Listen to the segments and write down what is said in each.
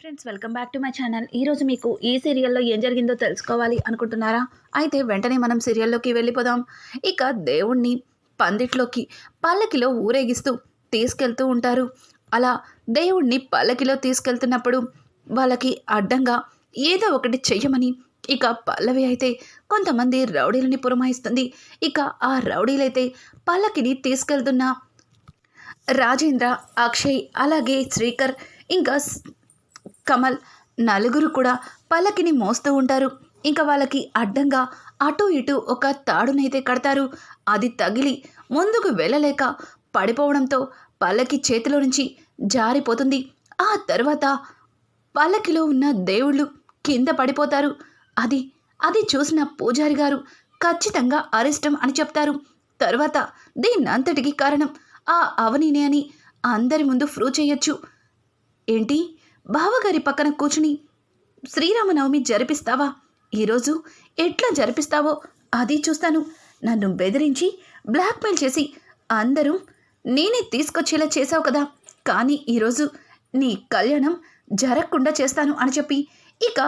Friends welcome back to my channel. ఈరోజు మీకు ఈ సీరియల్లో ఏం జరిగిందో తెలుసుకోవాలి అనుకుంటున్నారా? అయితే వెంటనే మనం సీరియల్లోకి వెళ్ళిపోదాం. ఇక దేవుణ్ణి పందిట్లోకి పల్లకిలో ఊరేగిస్తూ తీసుకెళ్తూ ఉంటారు. అలా దేవుణ్ణి పల్లకిలో తీసుకెళ్తున్నప్పుడు వాళ్ళకి అడ్డంగా ఏదో ఒకటి చెయ్యమని ఇక పల్లవి అయితే కొంతమంది రౌడీలని పురమాయిస్తుంది. ఇక ఆ రౌడీలైతే పల్లకిని తీసుకెళ్తున్న రాజేంద్ర అక్షయ్ అలాగే శ్రీకర్ ఇంకా కమల్ నలుగురు కూడా పల్లకిని మోస్తూ ఉంటారు. ఇంకా వాళ్ళకి అడ్డంగా అటు ఇటు ఒక తాడునైతే కడతారు. అది తగిలి ముందుకు వెళ్ళలేక పడిపోవడంతో పల్లకి చేతిలో నుంచి జారిపోతుంది. ఆ తర్వాత పల్లకిలో ఉన్న దేవుళ్ళు కింద పడిపోతారు. అది అది చూసిన పూజారి గారు ఖచ్చితంగా అరిష్టం అని చెప్తారు. తర్వాత దీన్నంతటికి కారణం ఆ అవనినే అని అందరి ముందు ఫ్రూ చేయొచ్చు. ఏంటి? బావగారి పక్కన కూర్చుని శ్రీరామనవమి జరిపిస్తావా? ఈరోజు ఎట్లా జరిపిస్తావో అది చూస్తాను. నన్ను బెదిరించి బ్లాక్మెయిల్ చేసి అందరూ నేనే తీసుకొచ్చేలా చేశావు కదా కానీ ఈరోజు నీ కళ్యాణం జరగకుండా చేస్తాను అని చెప్పి ఇక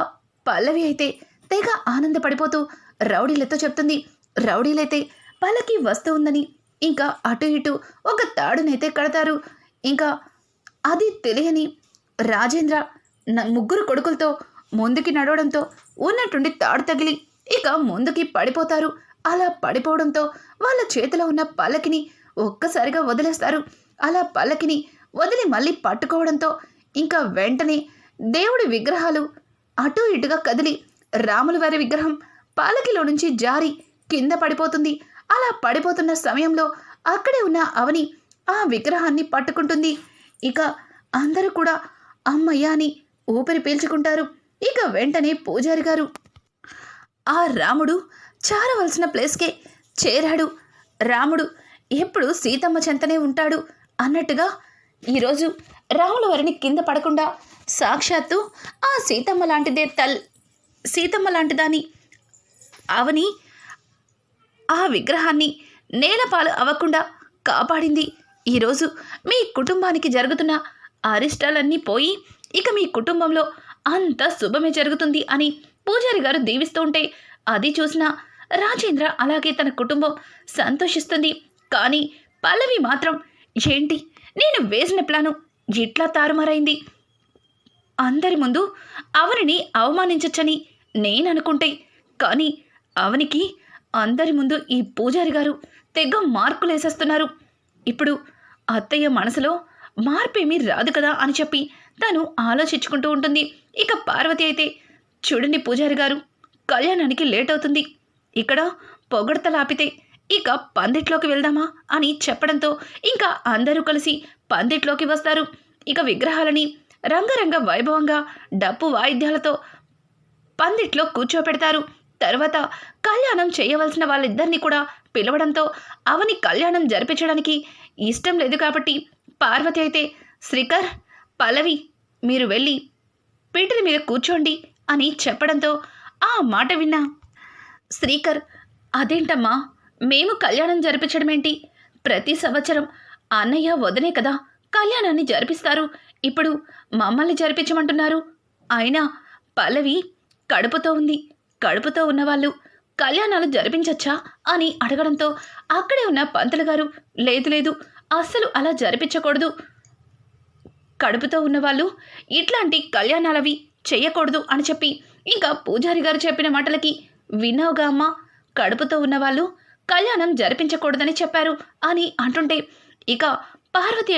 పల్లవి అయితే తెగ ఆనందపడిపోతూ రౌడీలతో చెప్తుంది. రౌడీలైతే పల్లకి వస్తూ ఉందని ఇంకా అటు ఇటు ఒక తాడునైతే కడతారు. ఇంకా అది తెలియని రాజేంద్ర న- ముగ్గురు కొడుకులతో ముందుకి నడవడంతో ఉన్నట్టుండి తాడు తగిలి ఇక ముందుకి పడిపోతారు. అలా పడిపోవడంతో వాళ్ళ చేతిలో ఉన్న పల్లకిని ఒక్కసారిగా వదిలేస్తారు. అలా పల్లకిని వదిలి మళ్ళీ పట్టుకోవడంతో ఇంకా వెంటనే దేవుడి విగ్రహాలు అటు ఇటుగా కదిలి రాముల వారి విగ్రహం పాలకిలో నుంచి జారి కింద పడిపోతుంది. అలా పడిపోతున్న సమయంలో అక్కడే ఉన్న అవని ఆ విగ్రహాన్ని పట్టుకుంటుంది. ఇక అందరూ కూడా అమ్మయ్యా అని ఊపిరి పీల్చుకుంటారు. ఇక వెంటనే పూజారి గారు. ఆ రాముడు చేరవలసిన ప్లేస్కే చేరాడు. రాముడు ఎప్పుడు సీతమ్మ చెంతనే ఉంటాడు అన్నట్టుగా ఈరోజు రాముల వారిని కింద పడకుండా సాక్షాత్తు ఆ సీతమ్మ లాంటిదే తల్ సీతమ్మ లాంటిదాని అవని ఆ విగ్రహాన్ని నేలపాలు అవ్వకుండా కాపాడింది. ఈరోజు మీ కుటుంబానికి జరుగుతున్న అరిష్టాలన్నీ పోయి ఇక మీ కుటుంబంలో అంత శుభమే జరుగుతుంది అని పూజారి గారు దీవిస్తూ ఉంటే అది చూసిన రాజేంద్ర అలాగే తన కుటుంబం సంతోషిస్తుంది. కానీ పల్లవి మాత్రం ఏంటి? నేను వేసిన ప్లాను ఇట్లా తారుమారైంది. అందరి ముందు అవనిని అవమానించచ్చని నేను అనుకుంటే కానీ అవనికి అందరి ముందు ఈ పూజారి గారు తెగ మార్కులు వేసేస్తున్నారు ఇప్పుడు అత్తయ్య మనసులో మార్పేమీ రాదు కదా అని చెప్పి తను ఆలోచించుకుంటూ ఉంటుంది. ఇక పార్వతి అయితే చూడండి పూజారి గారు కళ్యాణానికి లేట్ అవుతుంది. ఇక్కడ పొగడతలాపితే ఇక పందిట్లోకి వెళ్దామా? అని చెప్పడంతో ఇంకా అందరూ కలిసి పందిట్లోకి వస్తారు. ఇక విగ్రహాలని రంగరంగ వైభవంగా డప్పు వాయిద్యాలతో పందిట్లో కూర్చోపెడతారు. తర్వాత కళ్యాణం చేయవలసిన వాళ్ళిద్దరిని కూడా పిలవడంతో అవని కళ్యాణం జరిపించడానికి ఇష్టం లేదు కాబట్టి పార్వతి అయితే శ్రీకర్ పల్లవి మీరు వెళ్ళి పీటల మీద కూర్చోండి అని చెప్పడంతో ఆ మాట విన్నా శ్రీకర్ అదేంటమ్మా మేము కళ్యాణం జరిపించడం ఏంటి ప్రతి సంవత్సరం అన్నయ్య వదనే కదా కళ్యాణాన్ని జరిపిస్తారు. ఇప్పుడు మమ్మల్ని జరిపించమంటున్నారు. అయినా పల్లవి కడుపుతో ఉంది కడుపుతో ఉన్నవాళ్ళు కళ్యాణాలు జరిపించచ్చా? అని అడగడంతో అక్కడే ఉన్న పంతులు గారు లేదు లేదు అస్సలు అలా జరిపించకూడదు. కడుపుతో ఉన్నవాళ్ళు ఇట్లాంటి కళ్యాణాలవి చేయకూడదు అని చెప్పి ఇంకా పూజారి గారు చెప్పిన మాటలకి విన్నావుగా అమ్మ? కడుపుతో ఉన్నవాళ్ళు కళ్యాణం జరిపించకూడదని చెప్పారు అని అంటుంటే ఇక పార్వతి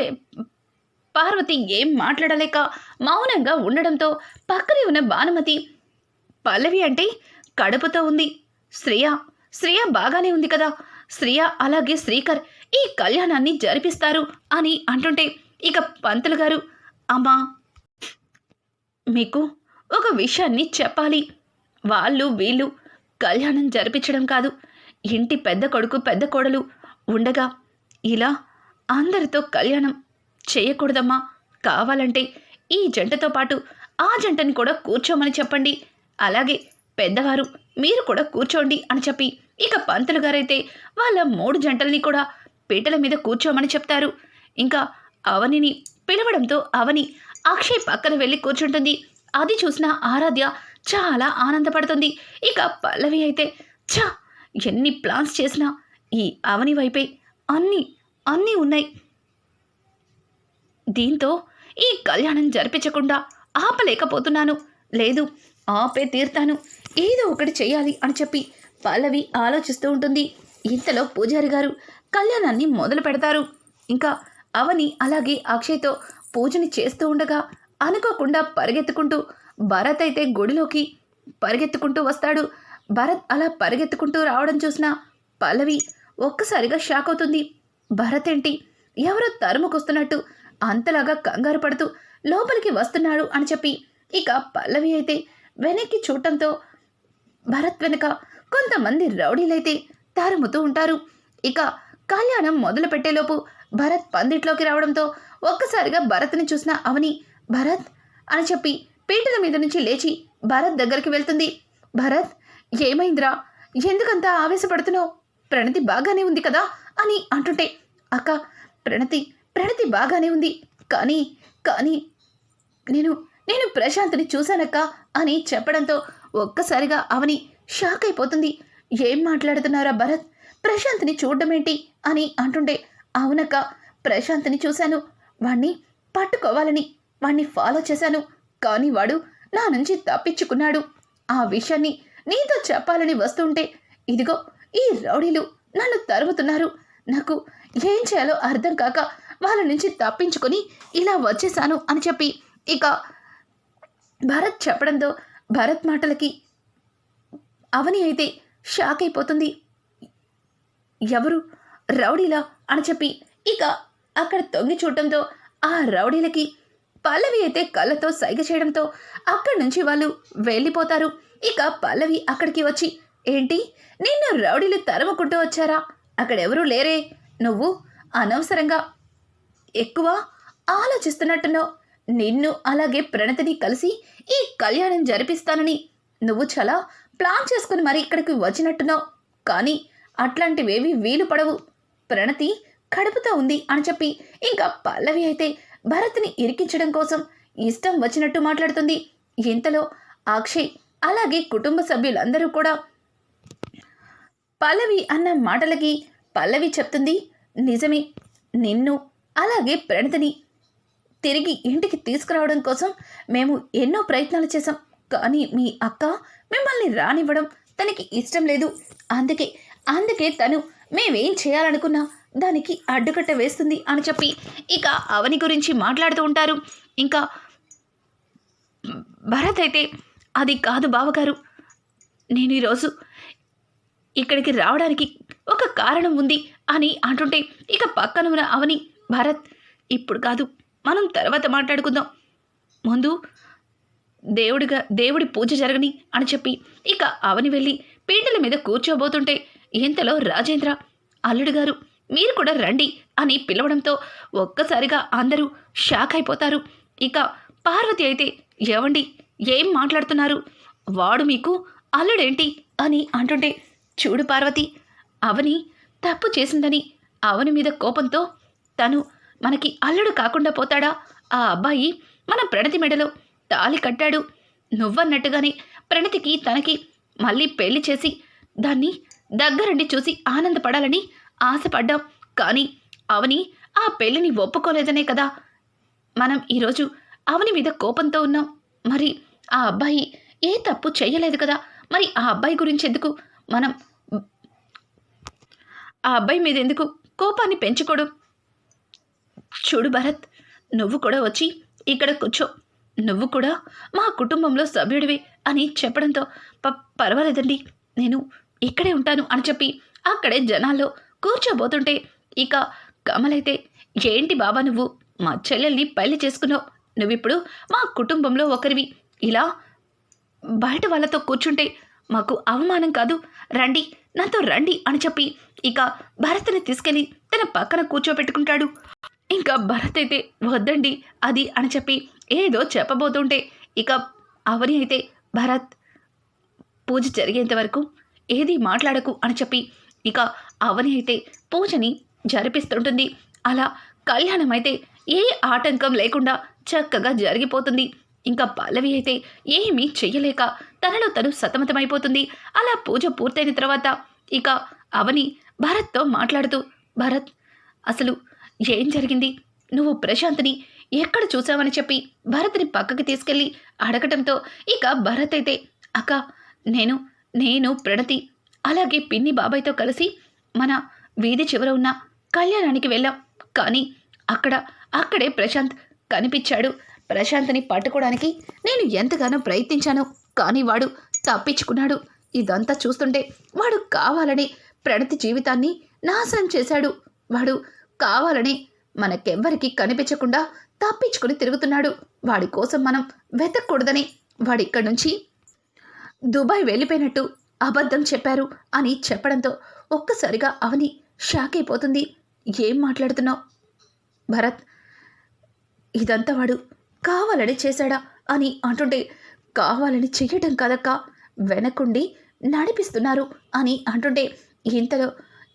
పార్వతి ఏం మాట్లాడలేక మౌనంగా ఉండడంతో పక్కనే ఉన్న భానుమతి పల్లవి అంటే కడుపుతో ఉంది. శ్రేయ శ్రేయ బాగానే ఉంది కదా. శ్రేయ అలాగే శ్రీకర్ ఈ కళ్యాణాన్ని జరిపిస్తారు అని అంటుంటే ఇక పంతులు గారు అమ్మా మీకు ఒక విషయాన్ని చెప్పాలి. వాళ్ళు వీళ్ళు కళ్యాణం జరిపించడం కాదు. ఇంటి పెద్ద కొడుకు పెద్ద కోడలు ఉండగా ఇలా అందరితో కళ్యాణం చేయకూడదమ్మా. కావాలంటే ఈ జంటతో పాటు ఆ జంటని కూడా కూర్చోమని చెప్పండి. అలాగే పెద్దవారు మీరు కూడా కూర్చోండి అని చెప్పి ఇక పంతులు గారైతే వాళ్ళ మూడు జంటల్ని కూడా పీటల మీద కూర్చోమని చెప్తారు. ఇంకా అవనిని పిలవడంతో అవని అక్షయ్ పక్కన వెళ్ళి కూర్చుంటుంది. అది చూసిన ఆరాధ్య చాలా ఆనందపడుతుంది. ఇక పల్లవి అయితే ఛా! ఎన్ని ప్లాన్స్ చేసినా ఈ అవని వైపే అన్నీ అన్నీ ఉన్నాయి. దీంతో ఈ కళ్యాణం జరిపించకుండా ఆపలేకపోతున్నాను. లేదు ఆపే తీర్తాను. ఏదో ఒకటి చేయాలి అని చెప్పి పల్లవి ఆలోచిస్తూ ఉంటుంది. ఇంతలో పూజారి గారు కళ్యాణాన్ని మొదలు పెడతారు. ఇంకా అవని అలాగే అక్షయ్తో పూజని చేస్తూ ఉండగా అనుకోకుండా పరిగెత్తుకుంటూ భరత్ అయితే గుడిలోకి పరిగెత్తుకుంటూ వస్తాడు. భరత్ అలా పరిగెత్తుకుంటూ రావడం చూసిన పల్లవి ఒక్కసారిగా షాక్ అవుతుంది. భరత్ ఏంటి? ఎవరో తరుముకొస్తున్నట్టు అంతలాగా కంగారు పడుతూ లోపలికి వస్తున్నాడు అని చెప్పి ఇక పల్లవి అయితే వెనక్కి చూడటంతో భరత్ వెనుక కొంతమంది రౌడీలైతే తరుముతూ ఉంటారు. ఇక కళ్యాణం మొదలు పెట్టేలోపు భరత్ పందిట్లోకి రావడంతో ఒక్కసారిగా భరత్ని చూసిన అవని భరత్! అని చెప్పి పీటల మీద నుంచి లేచి భరత్ దగ్గరికి వెళ్తుంది. భరత్ ఏమైందిరా? ఎందుకంత ఆవేశపడుతున్నావు? ప్రణతి బాగానే ఉంది కదా? అని అంటుంటే అక్క ప్రణతి ప్రణతి బాగానే ఉంది. కానీ కానీ నేను నేను ప్రశాంత్ని చూశానక్క అని చెప్పడంతో ఒక్కసారిగా అవని షాక్ అయిపోతుంది. ఏం మాట్లాడుతున్నారా భరత్? ప్రశాంత్ని చూడడమేంటి అని అంటుండే. అవునక్క ప్రశాంత్ని చూశాను. వాణ్ణి పట్టుకోవాలని వాణ్ణి ఫాలో చేశాను. కానీ వాడు నా నుంచి తప్పించుకున్నాడు. ఆ విషయాన్ని నీతో చెప్పాలని వస్తుంటే ఇదిగో ఈ రౌడీలు నన్ను తరుముతున్నారు. నాకు ఏం చేయాలో అర్థం కాక వాళ్ళ నుంచి తప్పించుకొని ఇలా వచ్చేసాను అని చెప్పి ఇక భరత్ చెప్పడంతో భరత్ మాటలకి అవని అయితే షాక్ అయిపోతుంది. ఎవరు? రౌడీలా? అని చెప్పి ఇక అక్కడ తొంగి చూడటంతో ఆ రౌడీలకి పల్లవి అయితే కళ్ళతో సైగ చేయడంతో అక్కడి నుంచి వాళ్ళు వెళ్ళిపోతారు. ఇక పల్లవి అక్కడికి వచ్చి ఏంటి? నిన్ను రౌడీలు తరుముకుంటూ వచ్చారా? అక్కడెవరూ లేరే. నువ్వు అనవసరంగా ఎక్కువ ఆలోచిస్తున్నట్టున్నావు. నిన్ను అలాగే ప్రణతిని కలిసి ఈ కళ్యాణం జరిపిస్తానని నువ్వు చాలా ప్లాన్ చేసుకుని మరి ఇక్కడికి వచ్చినట్టున్నావు. కానీ అట్లాంటివేవి వీలు పడవు. ప్రణతి కడుపుతో ఉంది అని చెప్పి ఇంకా పల్లవి అయితే భరత్ని ఇరికించడం కోసం ఇష్టం వచ్చినట్టు మాట్లాడుతుంది. ఇంతలో అక్షయ్ అలాగే కుటుంబ సభ్యులందరూ కూడా పల్లవి అన్న మాటలకి పల్లవి చెప్తుంది నిజమే నిన్ను అలాగే ప్రణతిని తిరిగి ఇంటికి తీసుకురావడం కోసం మేము ఎన్నో ప్రయత్నాలు చేశాం. కానీ మీ అక్క మిమ్మల్ని రానివ్వడం తనకి ఇష్టం లేదు. అందుకే అందుకే తను మేమేం చేయాలనుకున్నా దానికి అడ్డుకట్ట వేస్తుంది అని చెప్పి ఇక అవని గురించి మాట్లాడుతూ ఉంటారు. ఇంకా భరత్ అయితే అది కాదు బావగారు నేను ఈరోజు ఇక్కడికి రావడానికి ఒక కారణం ఉంది అని అంటుంటే ఇక పక్కన ఉన్న అవని భరత్ ఇప్పుడు కాదు మనం తర్వాత మాట్లాడుకుందాం. ముందు దేవుడిగా దేవుడి పూజ జరగని అని చెప్పి ఇక అవని వెళ్ళి పీటల మీద కూర్చోబోతుంటే ఇంతలో రాజేంద్ర అల్లుడు గారు మీరు కూడా రండి అని పిలవడంతో ఒక్కసారిగా అందరూ షాక్ అయిపోతారు. ఇక పార్వతి అయితే ఏవండి ఏం మాట్లాడుతున్నారు? వాడు మీకు అల్లుడేంటి? అని అంటుంటే చూడు పార్వతి అవని తప్పు చేసిందని అవని మీద కోపంతో తను మనకి అల్లుడు కాకుండా పోతాడా? ఆ అబ్బాయి మన ప్రణతి మెడలో తాలి కట్టాడు. నువ్వన్నట్టుగానే ప్రణతికి తనకి మళ్ళీ పెళ్ళి చేసి దాన్ని దగ్గరుండి చూసి ఆనందపడాలని ఆశపడ్డాం. కానీ అవని ఆ పెళ్ళిని ఒప్పుకోలేదనే కదా. మనం ఈరోజు అవని మీద కోపంతో ఉన్నాం. మరి ఆ అబ్బాయి ఏ తప్పు చేయలేదు కదా. మరి ఆ అబ్బాయి గురించి ఎందుకు మనం ఆ అబ్బాయి మీద ఎందుకు కోపాన్ని పెంచుకోడు? చూడు భరత్ నువ్వు కూడా వచ్చి ఇక్కడ కూర్చో. నువ్వు కూడా మా కుటుంబంలో సభ్యుడివి అని చెప్పడంతో ప పర్వాలేదండి. నేను ఇక్కడే ఉంటాను అని చెప్పి అక్కడే జనాల్లో కూర్చోబోతుంటే ఇక కమలైతే ఏంటి బాబా నువ్వు? మా చెల్లెల్ని పెళ్ళి చేసుకున్నావు. నువ్విప్పుడు మా కుటుంబంలో ఒకరివి. ఇలా బయట వాళ్ళతో కూర్చుంటే మాకు అవమానం కాదు. రండి నాతో రండి అని చెప్పి ఇక భరత్ని తీసుకెళ్ళి తన పక్కన కూర్చోబెట్టుకుంటాడు. ఇంకా భరత్ అయితే వద్దండి అది అని చెప్పి ఏదో చెప్పబోతుంటే ఇక అవని అయితే భరత్ పూజ జరిగేంత వరకు ఏది మాట్లాడకు అని చెప్పి ఇక అవని అయితే పూజని జరిపిస్తుంటుంది. అలా కళ్యాణం అయితే ఏ ఆటంకం లేకుండా చక్కగా జరిగిపోతుంది. ఇంకా పల్లవి అయితే ఏమీ చెయ్యలేక తనలో తను సతమతమైపోతుంది. అలా పూజ పూర్తయిన తర్వాత ఇక అవని భరత్తో మాట్లాడుతూ భరత్ అసలు ఏం జరిగింది? నువ్వు ప్రశాంత్ని ఎక్కడ చూసావని చెప్పి భరత్ని పక్కకి తీసుకెళ్ళి అడగటంతో ఇక భరత్ అయితే అక్క నేను నేను ప్రణతి అలాగే పిన్ని బాబాయ్తో కలిసి మన వీధి చివర ఉన్న కళ్యాణానికి వెళ్ళాం. కానీ అక్కడ అక్కడే ప్రశాంత్ కనిపించాడు. ప్రశాంత్ని పట్టుకోవడానికి నేను ఎంతగానో ప్రయత్నించాను కానీ వాడు తప్పించుకున్నాడు. ఇదంతా చూస్తుంటే వాడు కావాలని ప్రణతి జీవితాన్ని నాశనం చేశాడు. వాడు కావాలని మనకెవ్వరికి కనిపించకుండా తప్పించుకుని తిరుగుతున్నాడు. వాడి కోసం మనం వెతకూడదని వాడిక్కడి నుంచి దుబాయ్ వెళ్ళిపోయినట్టు అబద్ధం చెప్పారు అని చెప్పడంతో ఒక్కసారిగా అవని షాక్ అయిపోతుంది. ఏం మాట్లాడుతున్నావు? భరత్ ఇదంతా వాడు కావాలని చేశాడా అని అంటుంటే కావాలని చెయ్యటం కదక్క వెనకుండి నడిపిస్తున్నారు అని అంటుంటే ఇంతలో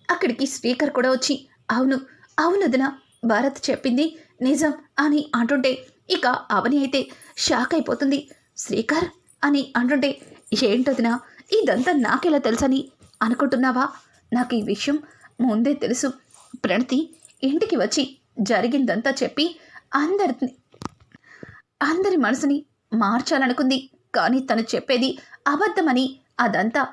అక్కడికి స్పీకర్ కూడా వచ్చి అవును అవునదిన భారత్ చెప్పింది నిజం అని అంటుంటే ఇక అవని అయితే షాక్ అయిపోతుంది. శ్రీకర్ అని అంటుంటే ఏంటదినా ఇదంతా నాకెలా తెలుసని అనుకుంటున్నావా? నాకు ఈ విషయం ముందే తెలుసు. ప్రణతి ఇంటికి వచ్చి జరిగిందంతా చెప్పి అందరిని అందరి మనసుని మార్చాలనుకుంది. కానీ తను చెప్పేది అబద్ధమని అదంతా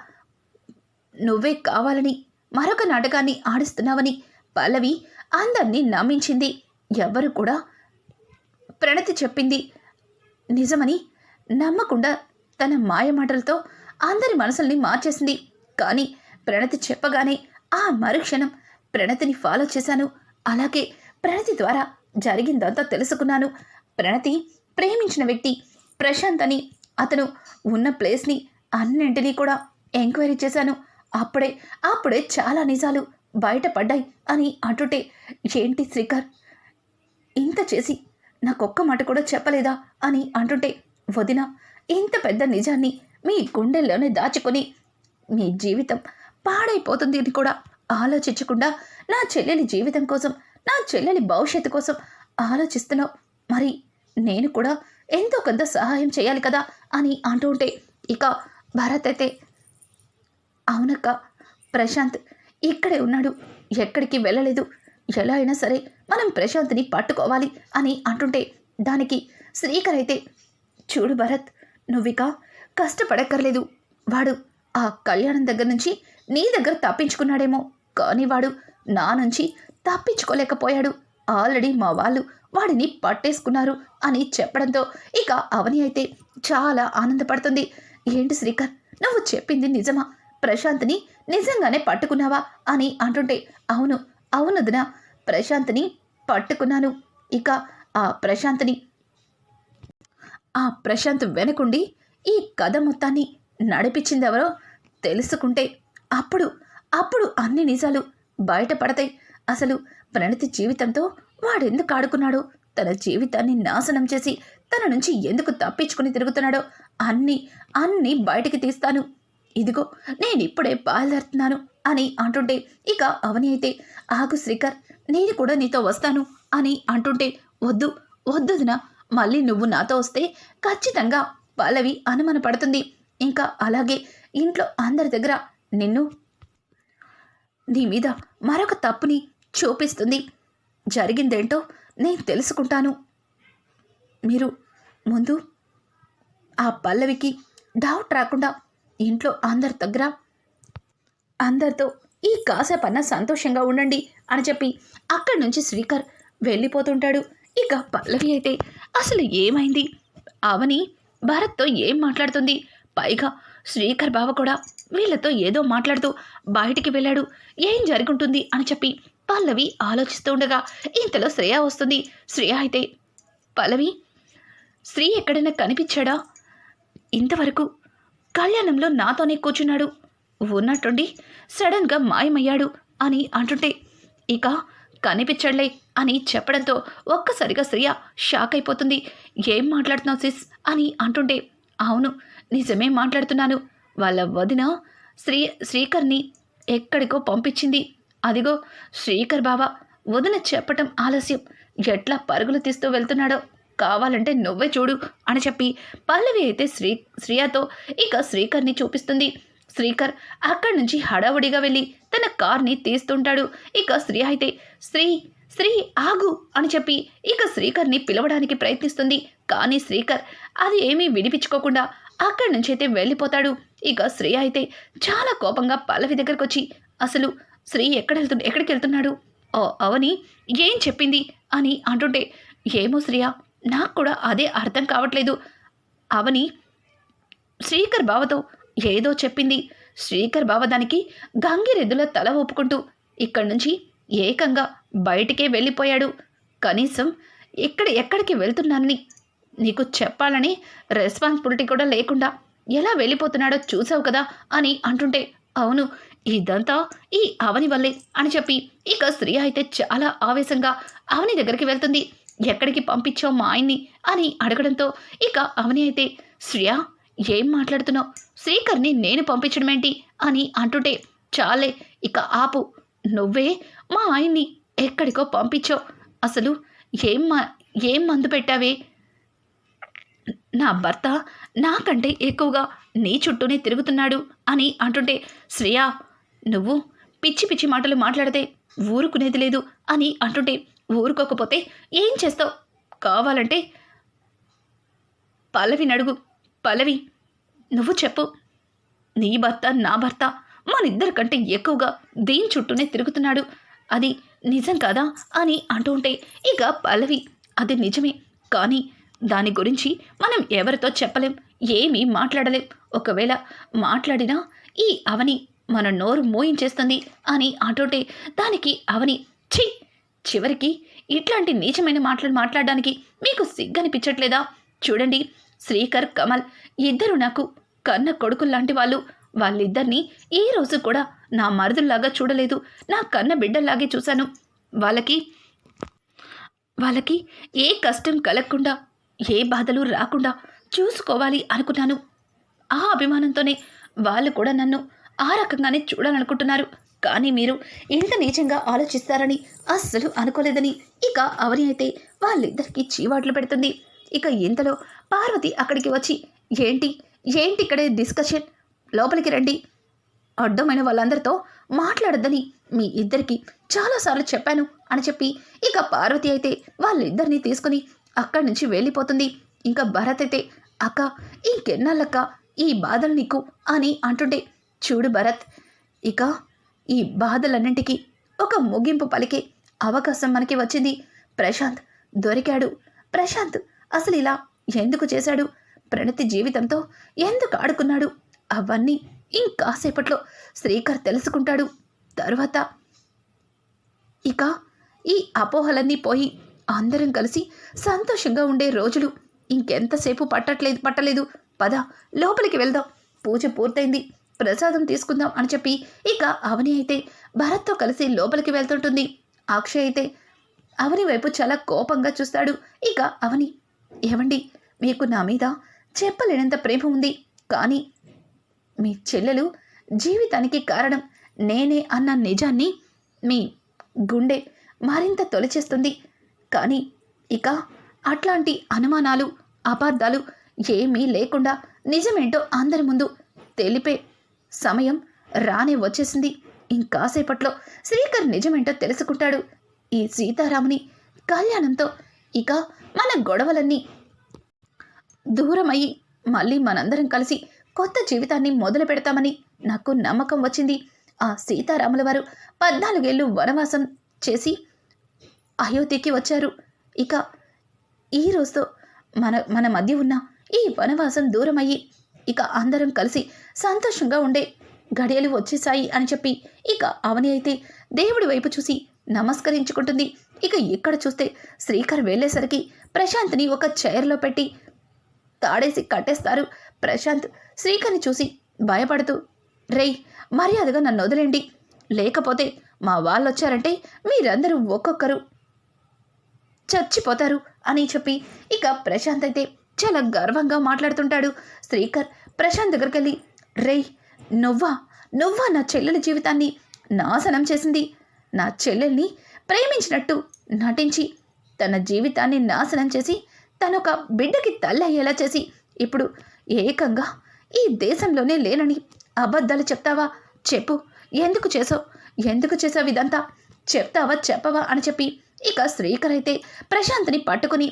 నువ్వే కావాలని మరొక నాటకాన్ని ఆడిస్తున్నావని పల్లవి అందరినీ నమ్మించింది. ఎవ్వరు కూడా ప్రణతి చెప్పింది నిజమని నమ్మకుండా తన మాయమాటలతో అందరి మనసుల్ని మార్చేసింది. కానీ ప్రణతి చెప్పగానే ఆ మరుక్షణం ప్రణతిని ఫాలో చేశాను. అలాగే ప్రణతి ద్వారా జరిగిందంతా తెలుసుకున్నాను. ప్రణతి ప్రేమించిన వ్యక్తి ప్రశాంత్ అని అతను ఉన్న ప్లేస్ని అన్నింటినీ కూడా ఎంక్వైరీ చేశాను. అప్పుడే అప్పుడే చాలా నిజాలు బయటపడ్డాయి అని అంటుంటే ఏంటి శ్రీకర్? ఇంత చేసి నాకొక్క మాట కూడా చెప్పలేదా? అని అంటుంటే వదిన ఇంత పెద్ద నిజాన్ని మీ గుండెల్లోనే దాచుకొని మీ జీవితం పాడైపోతుంది అని కూడా ఆలోచించకుండా నా చెల్లెలి జీవితం కోసం నా చెల్లెలి భవిష్యత్తు కోసం ఆలోచిస్తున్నావు. మరి నేను కూడా ఎంతో కొంత సహాయం చేయాలి కదా అని అంటూ ఉంటే ఇక భరత్ అయితే అవునక్క ప్రశాంత్ ఇక్కడే ఉన్నాడు ఎక్కడికి వెళ్ళలేదు ఎలా అయినా సరే మనం ప్రశాంత్ని పట్టుకోవాలి అని అంటుంటే దానికి శ్రీకర్ అయితే చూడు భరత్ నువ్విక కష్టపడక్కర్లేదు. వాడు ఆ కళ్యాణం దగ్గర నుంచి నీ దగ్గర తప్పించుకున్నాడేమో. కానీ వాడు నా నుంచి తప్పించుకోలేకపోయాడు. ఆల్రెడీ మా వాళ్ళు వాడిని పట్టేసుకున్నారు అని చెప్పడంతో ఇక అవని అయితే చాలా ఆనందపడుతుంది. ఏంటి శ్రీకర్ నువ్వు చెప్పింది నిజమా? ప్రశాంత్ని నిజంగానే పట్టుకున్నావా? అని అంటుంటే అవును అవునదినా ప్రశాంత్ని పట్టుకున్నాను. ఇక ఆ ప్రశాంత్ని ఆ ప్రశాంత్ వెనకుండి ఈ కథ మొత్తాన్ని నడిపించిందెవరో తెలుసుకుంటే అప్పుడు అప్పుడు అన్ని నిజాలు బయటపడతాయి. అసలు ప్రణతి జీవితంతో వాడెందుకు ఆడుకున్నాడో? తన జీవితాన్ని నాశనం చేసి తన నుంచి ఎందుకు తప్పించుకుని తిరుగుతున్నాడో అన్నీ అన్నీ బయటికి తీస్తాను. ఇదిగో నేను ఇప్పుడే బయలుదేరుతున్నాను అని అంటుంటే ఇక అవని అయితే ఆగు శ్రీకర్ నేను కూడా నీతో వస్తాను అని అంటుంటే వద్దు వద్దుదిన మళ్ళీ నువ్వు నాతో వస్తే ఖచ్చితంగా పల్లవి అనుమాన పడుతుంది. ఇంకా అలాగే ఇంట్లో అందరి దగ్గర నిన్ను నీ మీద మరొక తప్పుని చూపిస్తుంది. జరిగిందేంటో నేను తెలుసుకుంటాను. మీరు ముందు ఆ పల్లవికి డౌట్ రాకుండా ఇంట్లో అందరి దగ్గర అందరితో ఈ కాసేపన్న సంతోషంగా ఉండండి అని చెప్పి అక్కడి నుంచి శ్రీకర్ వెళ్ళిపోతుంటాడు. ఇక పల్లవి అయితే అసలు ఏమైంది? అవని భరత్తో ఏం మాట్లాడుతుంది? పైగా శ్రీకర్ బావ కూడా వీళ్ళతో ఏదో మాట్లాడుతూ బయటికి వెళ్ళాడు. ఏం జరుగుంటుంది అని చెప్పి పల్లవి ఆలోచిస్తూ ఉండగా ఇంతలో శ్రేయ వస్తుంది. శ్రేయ అయితే పల్లవి శ్రీ ఎక్కడైనా కనిపించాడా? ఇంతవరకు కళ్యాణంలో నాతోనే కూర్చున్నాడు. ఉన్నట్టుండి సడన్గా మాయమయ్యాడు అని అంటుంటే ఇక కనిపించడలే అని చెప్పడంతో ఒక్కసారిగా శ్రియ షాక్ అయిపోతుంది. ఏం మాట్లాడుతున్నావు సిస్? అని అంటుంటే అవును నిజమే మాట్లాడుతున్నాను. వాళ్ళ వదిన శ్రీ శ్రీకర్ని ఎక్కడికో పంపించింది. అదిగో శ్రీకర్ బావ వదిన చెప్పటం ఆలస్యం. ఎట్లా పరుగులు తీస్తూ వెళ్తున్నాడో? కావాలంటే నువ్వే చూడు అని చెప్పి పల్లవి అయితే శ్రీ శ్రీయాతో ఇక శ్రీకర్ని చూపిస్తుంది. శ్రీకర్ అక్కడి నుంచి హడావుడిగా వెళ్ళి తన కార్ని తీస్తుంటాడు. ఇక శ్రీ అయితే శ్రీ శ్రీ ఆగు అని చెప్పి ఇక శ్రీకర్ని పిలవడానికి ప్రయత్నిస్తుంది. కానీ శ్రీకర్ అది ఏమీ విడిపించుకోకుండా అక్కడి నుంచి అయితే వెళ్ళిపోతాడు. ఇక శ్రీ అయితే చాలా కోపంగా పల్లవి దగ్గరకు వచ్చి అసలు శ్రీ ఎక్కడ వెళ్తు ఎక్కడికి వెళ్తున్నాడు? ఓ అవని ఏం చెప్పింది? అని అంటుంటే ఏమో శ్రీయా నాకు కూడా అదే అర్థం కావట్లేదు. అవని శ్రీకర్ బావతో ఏదో చెప్పింది. శ్రీకర్ బావ దానికి గంగిరెద్దుల తల ఊపుకుంటూ ఇక్కడి నుంచి ఏకంగా బయటికే వెళ్ళిపోయాడు. కనీసం ఇక్కడ ఎక్కడికి వెళ్తున్నానని నీకు చెప్పాలని రెస్పాన్సిబిలిటీ కూడా లేకుండా ఎలా వెళ్ళిపోతున్నాడో చూసావు కదా అని అంటుంటే అవును ఇదంతా ఈ అవని వల్లే అని చెప్పి ఇక స్త్రీ అయితే చాలా ఆవేశంగా అవని దగ్గరికి వెళ్తుంది. ఎక్కడికి పంపించావు మా ఆయన్ని అని అడగడంతో ఇక అవని అయితే శ్రియా ఏం మాట్లాడుతున్నావు? శ్రీకర్ని నేను పంపించడం ఏంటి అని అంటుంటే చాలే ఇక ఆపు. నువ్వే మా ఆయన్ని ఎక్కడికో పంపించావు. అసలు ఏం మా ఏం మందు పెట్టావే? నా భర్త నాకంటే ఎక్కువగా నీ చుట్టూనే తిరుగుతున్నాడు అని అంటుంటే శ్రేయా నువ్వు పిచ్చి పిచ్చి మాటలు మాట్లాడితే ఊరుకునేది లేదు అని అంటుంటే ఊరుకోకపోతే ఏం చేస్తావు? కావాలంటే పల్లవి నడుగు పల్లవి నువ్వు చెప్పు. నీ భర్త నా భర్త మనిద్దరి కంటే ఎక్కువగా దీని చుట్టూనే తిరుగుతున్నాడు? అది నిజం కదా అని అంటూ ఉంటే ఇక పల్లవి అది నిజమే. కానీ దాని గురించి మనం ఎవరితో చెప్పలేం ఏమీ మాట్లాడలేం. ఒకవేళ మాట్లాడినా ఈ అవని మన నోరు మోయించేస్తుంది అని అంటుంటే దానికి అవని ఛీ! చివరికి ఇట్లాంటి నీచమైన మాటలు మాట్లాడడానికి మీకు సిగ్గనిపించట్లేదా? చూడండి శ్రీకర్ కమల్ ఇద్దరు నాకు కన్న కొడుకుల్లాంటి వాళ్ళు. వాళ్ళిద్దరినీ ఈ రోజు కూడా నా మరుదుల్లాగా చూడలేదు. నా కన్న బిడ్డల్లాగే చూశాను. వాళ్ళకి వాళ్ళకి ఏ కష్టం కలగకుండా ఏ బాధలు రాకుండా చూసుకోవాలి అనుకున్నాను. ఆ అభిమానంతోనే వాళ్ళు కూడా నన్ను ఆ రకంగానే చూడాలనుకుంటున్నారు. కానీ మీరు ఇంత నీచంగా ఆలోచిస్తారని అస్సలు అనుకోలేదని ఇక అవని అయితే వాళ్ళిద్దరికీ చీవాట్లు పెడుతుంది. ఇక ఇంతలో పార్వతి అక్కడికి వచ్చి ఏంటి? ఏంటి ఇక్కడే డిస్కషన్? లోపలికి రండి. అడ్డమైన వాళ్ళందరితో మాట్లాడొద్దని మీ ఇద్దరికి చాలాసార్లు చెప్పాను అని చెప్పి ఇక పార్వతి అయితే వాళ్ళిద్దరిని తీసుకుని అక్కడి నుంచి వెళ్ళిపోతుంది. ఇంకా భరత్ అయితే అక్క ఇంకెన్నాళ్ళక్క ఈ బాధలు నీకు? అని అంటుంటే చూడు భరత్ ఇక ఈ బాధలన్నింటికి ఒక ముగింపు పలికే అవకాశం మనకి వచ్చింది. ప్రశాంత్ దొరికాడు. ప్రశాంత్ అసలు ఇలా ఎందుకు చేశాడు? ప్రణతి జీవితంతో ఎందుకు ఆడుకున్నాడు? అవన్నీ ఇంకాసేపట్లో శ్రీకర్ తెలుసుకుంటాడు. తరువాత ఇక ఈ అపోహలన్నీ పోయి అందరం కలిసి సంతోషంగా ఉండే రోజులు. ఇంకెంతసేపు పట్టట్లేదు పట్టలేదు. పద లోపలికి వెళ్దాం. పూజ పూర్తయింది. ప్రసాదం తీసుకుందాం అని చెప్పి ఇక అవని అయితే భరత్తో కలిసి లోపలికి వెళ్తుంటుంది. అక్షయ్ అయితే అవని వైపు చాలా కోపంగా చూస్తాడు. ఇక అవని ఏమండి మీకు నా మీద చెప్పలేనంత ప్రేమ ఉంది. కానీ మీ చెల్లెలు జీవితానికి కారణం నేనే అన్న నిజాన్ని మీ గుండె మరింత తొలిచేస్తుంది. కానీ ఇక అట్లాంటి అనుమానాలు అపార్థాలు ఏమీ లేకుండా నిజమేంటో అందరి ముందు తెలిపే సమయం రానే వచ్చేసింది. ఇంకాసేపట్లో శ్రీకర్ నిజమేంటో తెలుసుకుంటాడు. ఈ సీతారాముని కళ్యాణంతో ఇక మన గొడవలన్నీ దూరమయ్యి మళ్ళీ మనందరం కలిసి కొత్త జీవితాన్ని మొదలు పెడతామని నాకు నమ్మకం వచ్చింది. ఆ సీతారాముల వారు పద్నాలుగేళ్ళు వనవాసం చేసి అయోధ్యకి వచ్చారు. ఇక ఈ రోజుతో మన మన మధ్య ఉన్న ఈ వనవాసం దూరమయ్యి ఇక అందరం కలిసి సంతోషంగా ఉండే గడియలు వచ్చేసాయి అని చెప్పి ఇక అవని అయితే దేవుడి వైపు చూసి నమస్కరించుకుంటుంది. ఇక ఇక్కడ చూస్తే శ్రీకర్ వెళ్ళేసరికి ప్రశాంత్ని ఒక చైర్లో పెట్టి తాడేసి కట్టేస్తారు. ప్రశాంత్ శ్రీకర్ని చూసి భయపడుతూ రేయ్ మర్యాదగా నన్ను వదిలేండి లేకపోతే మా వాళ్ళు వచ్చారంటే మీరందరూ ఒక్కొక్కరు చచ్చిపోతారు అని చెప్పి ఇక ప్రశాంత్ అయితే చాలా గర్వంగా మాట్లాడుతుంటాడు. శ్రీకర్ ప్రశాంత్ దగ్గరికి వెళ్ళి రేయ్ నువ్వా? నువ్వా నా చెల్లెలి జీవితాన్ని నాశనం చేసింది? నా చెల్లెల్ని ప్రేమించినట్టు నటించి తన జీవితాన్ని నాశనం చేసి తనొక ఒక బిడ్డకి తల్లయ్యేలా చేసి ఇప్పుడు ఏకంగా ఈ దేశంలోనే లేనని అబద్ధాలు చెప్తావా? చెప్పు. ఎందుకు చేసావు ఎందుకు చేసావు ఇదంతా? చెప్తావా చెప్పవా అని చెప్పి ఇక శ్రీకర్ అయితే ప్రశాంత్ని పట్టుకుని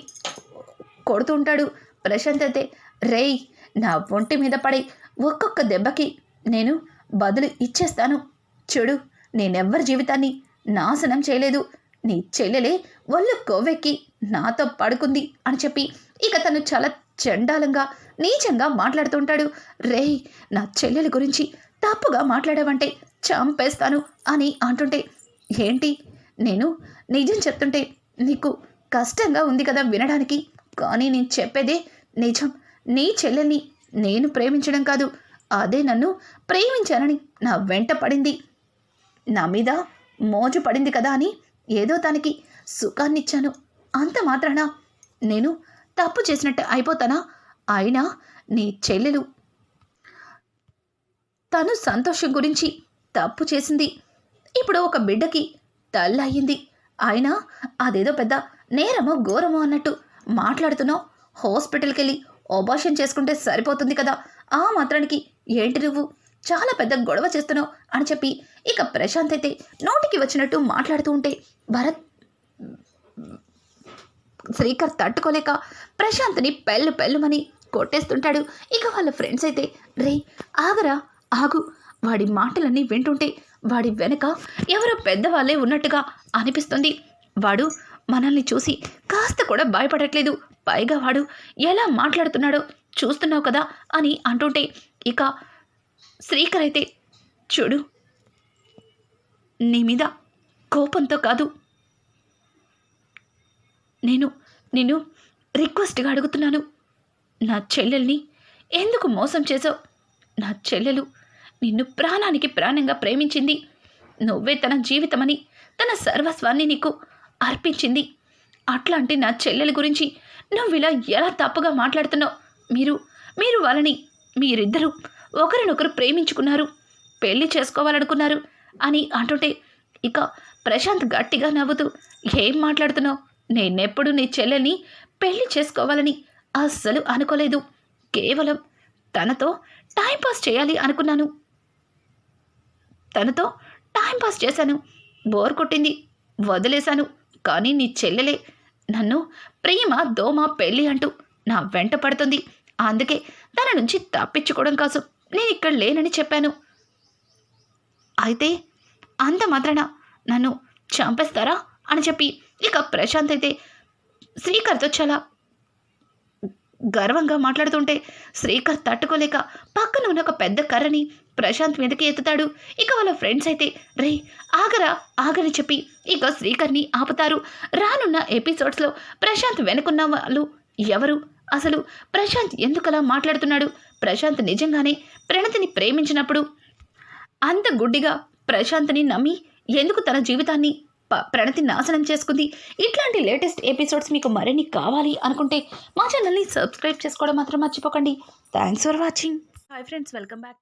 కొడుతూ ఉంటాడు. ప్రశాంత్ అయితే రేయ్ నా ఒంటి మీద పడే ఒక్కొక్క దెబ్బకి నేను బదులు ఇచ్చేస్తాను. చెడు నేనెవ్వరి జీవితాన్ని నాశనం చేయలేదు. నీ చెల్లెలే ఒళ్ళు కొవ్వెక్కి నాతో పడుకుంది అని చెప్పి ఇక తను చాలా చండాలంగా నీచంగా మాట్లాడుతుంటాడు రేయ్ నా చెల్లెల గురించి తప్పుగా మాట్లాడావంటే చంపేస్తాను అని అంటుంటే ఏంటి? నేను నిజం చెప్తుంటే నీకు కష్టంగా ఉంది కదా వినడానికి. కానీ నేను చెప్పేదే నిజం. నీ చెల్లెల్ని నేను ప్రేమించడం కాదు. అదే నన్ను ప్రేమించానని నా వెంట పడింది. నా మీద మోజు పడింది కదా అని ఏదో తనకి సుఖాన్నిచ్చాను. అంత మాత్రాన నేను తప్పు చేసినట్టు అయిపోతానా? అయినా నీ చెల్లెలు తను సంతోషం గురించి తప్పు చేసింది. ఇప్పుడు ఒక బిడ్డకి తల్లి అయ్యింది అయినా అదేదో పెద్ద నేరమో ఘోరమో అన్నట్టు మాట్లాడుతున్నావు. హాస్పిటల్కి వెళ్ళి ఆపరేషన్ చేసుకుంటే సరిపోతుంది కదా. ఆ మాత్రానికి ఏంటి నువ్వు? చాలా పెద్ద గొడవ చేస్తున్నావు అని చెప్పి ఇక ప్రశాంత్ అయితే నోటికి వచ్చినట్టు మాట్లాడుతూ ఉంటే భరత్ శ్రీకర్ తట్టుకోలేక ప్రశాంత్ని పెళ్ళు పెళ్ళుమని కొట్టేస్తుంటాడు. ఇక వాళ్ళ ఫ్రెండ్స్ అయితే రే ఆగరా ఆగు. వాడి మాటలన్నీ వింటుంటే వాడి వెనక ఎవరో పెద్దవాళ్ళే ఉన్నట్టుగా అనిపిస్తుంది. వాడు మనల్ని చూసి కాస్త కూడా భయపడట్లేదు. పైగా వాడు ఎలా మాట్లాడుతున్నాడో చూస్తున్నావు కదా అని అంటుంటే ఇక శ్రీకర్ అయితే చూడు నీ మీద కోపంతో కాదు. నేను నేను రిక్వెస్ట్గా అడుగుతున్నాను. నా చెల్లెల్ని ఎందుకు మోసం చేసావు నా చెల్లెలు నిన్ను ప్రాణానికి ప్రాణంగా ప్రేమించింది. నువ్వే తన జీవితమని తన సర్వస్వాన్ని నీకు అర్పించింది. అట్లాంటి నా చెల్లెల గురించి నువ్వు ఇలా ఎలా తప్పుగా మాట్లాడుతున్నావు? మీరు మీరు వాళ్ళని మీరిద్దరూ ఒకరినొకరు ప్రేమించుకున్నారు. పెళ్ళి చేసుకోవాలనుకున్నారు అని అంటుంటే ఇక ప్రశాంత్ గట్టిగా నవ్వుతూ ఏం మాట్లాడుతున్నావు? నేనెప్పుడు నీ చెల్లెల్ని పెళ్ళి చేసుకోవాలని అస్సలు అనుకోలేదు. కేవలం తనతో టైంపాస్ చేయాలి అనుకున్నాను. తనతో టైంపాస్ చేశాను. బోర్ కొట్టింది. వదిలేశాను. కానీ నీ చెల్లెలే నన్ను ప్రేమ దోమ పెళ్ళి అంటూ నా వెంట పడుతుంది. అందుకే తన నుంచి తప్పించుకోవడం కోసం నేను ఇక్కడ లేనని చెప్పాను. అయితే అంత మాత్రాన నన్ను చంపేస్తారా అని చెప్పి ఇక ప్రశాంత్ అయితే శ్రీకర్తో చాలా గర్వంగా మాట్లాడుతుంటే శ్రీకర్ తట్టుకోలేక పక్కన ఉన్న ఒక పెద్ద కర్రని ప్రశాంత్ మీదకి ఎత్తుతాడు. ఇక వాళ్ళ ఫ్రెండ్స్ అయితే రే ఆగరా ఆగని చెప్పి ఇక శ్రీకర్ని ఆపుతారు. రానున్న ఎపిసోడ్స్లో ప్రశాంత్ వెనుకున్న వాళ్ళు ఎవరు? అసలు ప్రశాంత్ ఎందుకలా మాట్లాడుతున్నాడు? ప్రశాంత్ నిజంగానే ప్రణతిని ప్రేమించినప్పుడు అంత గుడ్డిగా ప్రశాంత్ని నమ్మి ఎందుకు తన జీవితాన్ని ప- ప్రణతి నాశనం చేసుకుంది? ఇట్లాంటి లేటెస్ట్ ఎపిసోడ్స్ మీకు మరిన్ని కావాలి అనుకుంటే మా ఛానల్ని సబ్స్క్రైబ్ చేసుకోవడం మాత్రం మర్చిపోకండి. Thanks for watching. Hi friends welcome back